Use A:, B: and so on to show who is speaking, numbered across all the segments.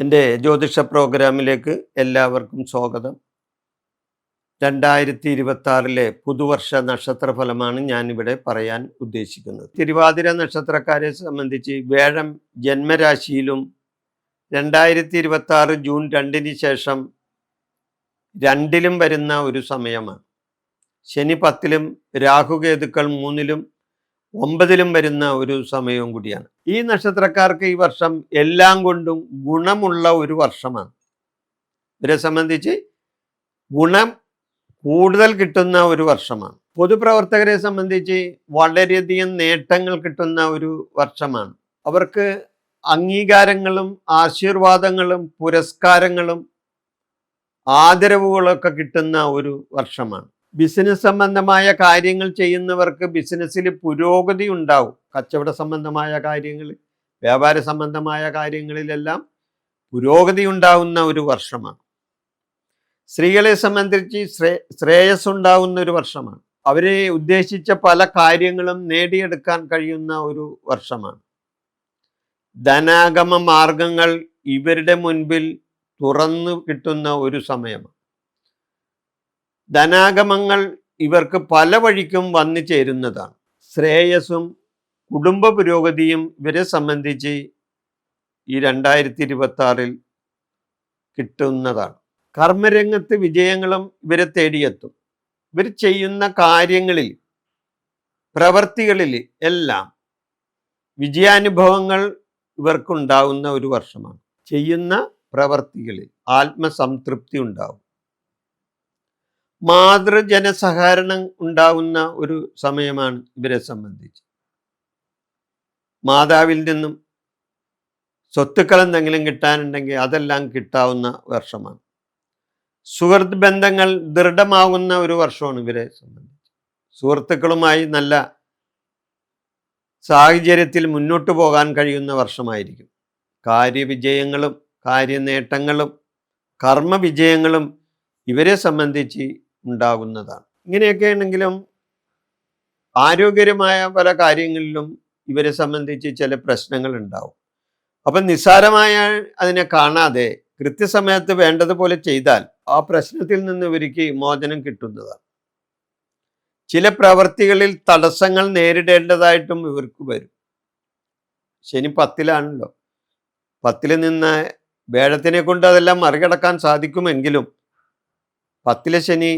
A: എന്റെ ജ്യോതിഷ പ്രോഗ്രാമിലേക്ക് എല്ലാവർക്കും സ്വാഗതം. രണ്ടായിരത്തി ഇരുപത്തി പുതുവർഷ നക്ഷത്രഫലമാണ് ഞാനിവിടെ പറയാൻ ഉദ്ദേശിക്കുന്നത്. തിരുവാതിര നക്ഷത്രക്കാരെ സംബന്ധിച്ച് വേഴം ജന്മരാശിയിലും രണ്ടായിരത്തി ഇരുപത്തി ജൂൺ രണ്ടിന് ശേഷം രണ്ടിലും വരുന്ന ഒരു സമയമാണ്. ശനി പത്തിലും രാഹുകേതുക്കൾ മൂന്നിലും ഒമ്പതിലും വരുന്ന ഒരു സമയവും കൂടിയാണ്. ഈ നക്ഷത്രക്കാർക്ക് ഈ വർഷം എല്ലാം കൊണ്ടും ഗുണമുള്ള ഒരു വർഷമാണ്. ഇവരെ സംബന്ധിച്ച് ഗുണം കൂടുതൽ കിട്ടുന്ന ഒരു വർഷമാണ്. പൊതുപ്രവർത്തകരെ സംബന്ധിച്ച് വളരെയധികം നേട്ടങ്ങൾ കിട്ടുന്ന ഒരു വർഷമാണ്. അവർക്ക് അംഗീകാരങ്ങളും ആശീർവാദങ്ങളും പുരസ്കാരങ്ങളും ആദരവുകളൊക്കെ കിട്ടുന്ന ഒരു വർഷമാണ്. ബിസിനസ് സംബന്ധമായ കാര്യങ്ങൾ ചെയ്യുന്നവർക്ക് ബിസിനസ്സിൽ പുരോഗതി ഉണ്ടാവും. കച്ചവട സംബന്ധമായ കാര്യങ്ങൾ വ്യാപാര സംബന്ധമായ കാര്യങ്ങളിലെല്ലാം പുരോഗതി ഉണ്ടാവുന്ന ഒരു വർഷമാണ്. സ്ത്രീകളെ സംബന്ധിച്ച് ശ്രേ ശ്രേയസ് ഉണ്ടാവുന്ന ഒരു വർഷമാണ്. അവരെ ഉദ്ദേശിച്ച പല കാര്യങ്ങളും നേടിയെടുക്കാൻ കഴിയുന്ന ഒരു വർഷമാണ്. ധനാഗമ മാർഗങ്ങൾ ഇവരുടെ മുൻപിൽ തുറന്നു കിട്ടുന്ന ഒരു സമയമാണ്. ധനാഗമങ്ങൾ ഇവർക്ക് പല വഴിക്കും വന്നു ചേരുന്നതാണ്. ശ്രേയസ്സും കുടുംബ പുരോഗതിയും ഇവരെ സംബന്ധിച്ച് ഈ രണ്ടായിരത്തി ഇരുപത്തി ആറിൽ കിട്ടുന്നതാണ്. കർമ്മരംഗത്ത് വിജയങ്ങളും ഇവരെ തേടിയെത്തും. ഇവർ ചെയ്യുന്ന കാര്യങ്ങളിൽ പ്രവർത്തികളിൽ എല്ലാം വിജയാനുഭവങ്ങൾ ഇവർക്കുണ്ടാവുന്ന ഒരു വർഷമാണ്. ചെയ്യുന്ന പ്രവർത്തികളിൽ ആത്മസംതൃപ്തി ഉണ്ടാവും. മാതൃജനസഹകരണം ഉണ്ടാവുന്ന ഒരു സമയമാണ് ഇവരെ സംബന്ധിച്ച്. മാതാവിൽ നിന്നും സ്വത്തുക്കൾ എന്തെങ്കിലും കിട്ടാനുണ്ടെങ്കിൽ അതെല്ലാം കിട്ടാവുന്ന വർഷമാണ്. സുഹൃത്ത് ബന്ധങ്ങൾ ദൃഢമാകുന്ന ഒരു വർഷമാണ് ഇവരെ സംബന്ധിച്ച്. സുഹൃത്തുക്കളുമായി നല്ല സാഹചര്യത്തിൽ മുന്നോട്ട് പോകാൻ കഴിയുന്ന വർഷമായിരിക്കും. കാര്യവിജയങ്ങളും കാര്യനേട്ടങ്ങളും കർമ്മവിജയങ്ങളും ഇവരെ സംബന്ധിച്ച് ഉണ്ടാകുന്നതാണ്. ഇങ്ങനെയൊക്കെ ആണെങ്കിലും ആരോഗ്യകരമായ പല കാര്യങ്ങളിലും ഇവരെ സംബന്ധിച്ച് ചില പ്രശ്നങ്ങൾ ഉണ്ടാവും. അപ്പം നിസ്സാരമായ അതിനെ കാണാതെ കൃത്യസമയത്ത് വേണ്ടതുപോലെ ചെയ്താൽ ആ പ്രശ്നത്തിൽ നിന്ന് ഇവർക്ക് മോചനം കിട്ടുന്നതാണ്. ചില പ്രവർത്തികളിൽ തടസ്സങ്ങൾ നേരിടേണ്ടതായിട്ടും ഇവർക്ക് വരും. ശനി പത്തിലാണല്ലോ. പത്തിൽ നിന്ന് വേഴത്തിനെ കൊണ്ട് അതെല്ലാം മറികടക്കാൻ സാധിക്കുമെങ്കിലും പത്തിലെ ശനി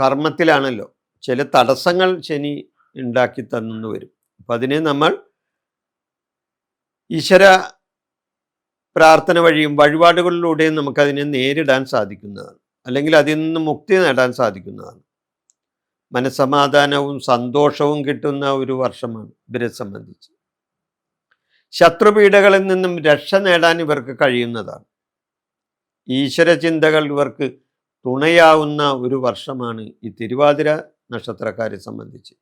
A: കർമ്മത്തിലാണല്ലോ. ചില തടസ്സങ്ങൾ ശനി ഉണ്ടാക്കി തന്നു വരും. അപ്പം അതിനെ നമ്മൾ ഈശ്വര പ്രാർത്ഥന വഴിയും വഴിപാടുകളിലൂടെയും നമുക്കതിനെ നേരിടാൻ സാധിക്കുന്നതാണ്. അല്ലെങ്കിൽ അതിൽ നിന്ന് മുക്തി നേടാൻ സാധിക്കുന്നതാണ്. മനസ്സമാധാനവും സന്തോഷവും കിട്ടുന്ന ഒരു വർഷമാണ് ഇവരെ സംബന്ധിച്ച്. ശത്രുപീഠകളിൽ നിന്നും രക്ഷ നേടാൻ ഇവർക്ക് കഴിയുന്നതാണ്. ഈശ്വര ചിന്തകൾ ഇവർക്ക് തുണയാവുന്ന ഒരു വർഷമാണ് ഈ തിരുവാതിര നക്ഷത്രക്കാരെ സംബന്ധിച്ച്.